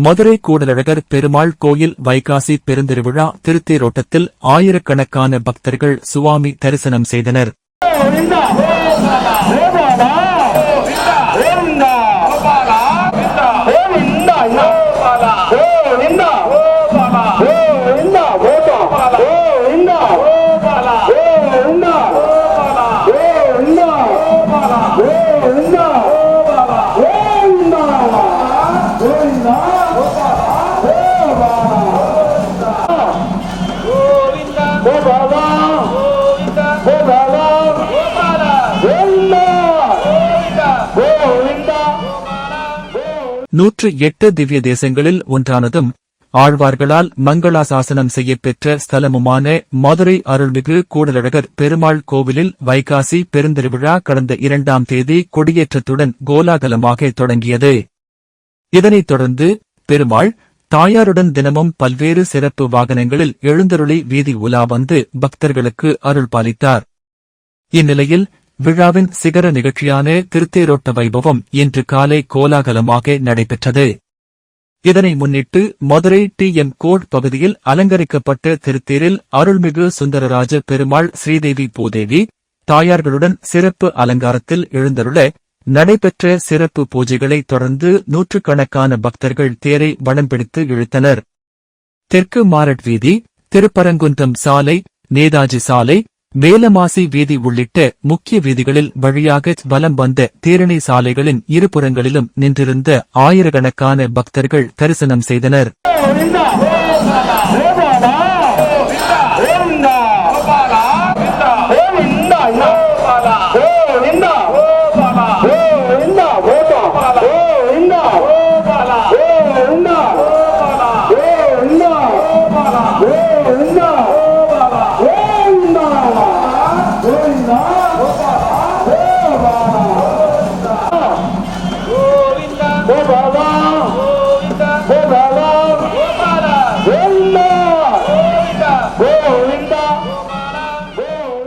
மதுரை கூடலழகர் பெருமாள் கோயில் வைகாசி பெருந்திருவிழா திருத்தேரோட்டத்தில் ஆயிரக்கணக்கான பக்தர்கள் சுவாமி தரிசனம் செய்தனர் நூற்று எட்டு திவ்ய தேசங்களில் ஒன்றானதும் ஆழ்வார்களால் மங்களாசாசனம் செய்யப்பெற்ற ஸ்தலமுமான மதுரை அருள்மிகு கூடலழகர் பெருமாள் கோவிலில் வைகாசி பெருந்திருவிழா கடந்த இரண்டாம் தேதி கொடியேற்றத்துடன் கோலாகலமாக தொடங்கியது. இதனைத் தொடர்ந்து பெருமாள் தாயாருடன் தினமும் பல்வேறு சிறப்பு வாகனங்களில் எழுந்தருளி வீதி உலா வந்து பக்தர்களுக்கு அருள் பாலித்தார். இந்நிலையில் விழாவின் சிகர நிகழ்ச்சியான திருத்தேரோட்ட வைபவம் இன்று காலை கோலாகலமாக நடைபெற்றது. இதனை முன்னிட்டு மதுரை டி எம் கோட் பகுதியில் அலங்கரிக்கப்பட்ட திருத்தேரில் அருள்மிகு சுந்தரராஜ பெருமாள் ஸ்ரீதேவி பூதேவி தாயார்களுடன் சிறப்பு அலங்காரத்தில் எழுந்தருள நடைபெற்ற சிறப்பு பூஜைகளை தொடர்ந்து நூற்றுக்கணக்கான பக்தர்கள் தேரை வடம் பிடித்து இழுத்தனர். தெற்கு மாரட் வீதி திருப்பரங்குன்றம் சாலை நேதாஜி சாலை மேலமாசி வீதி உள்ளிட்ட முக்கிய வீதிகளில் வழியாக வலம் வந்த தேரணி சாலைகளின் இருபுறங்களிலும் நின்றிருந்த ஆயிரக்கணக்கான பக்தர்கள் தரிசனம் செய்தனர்.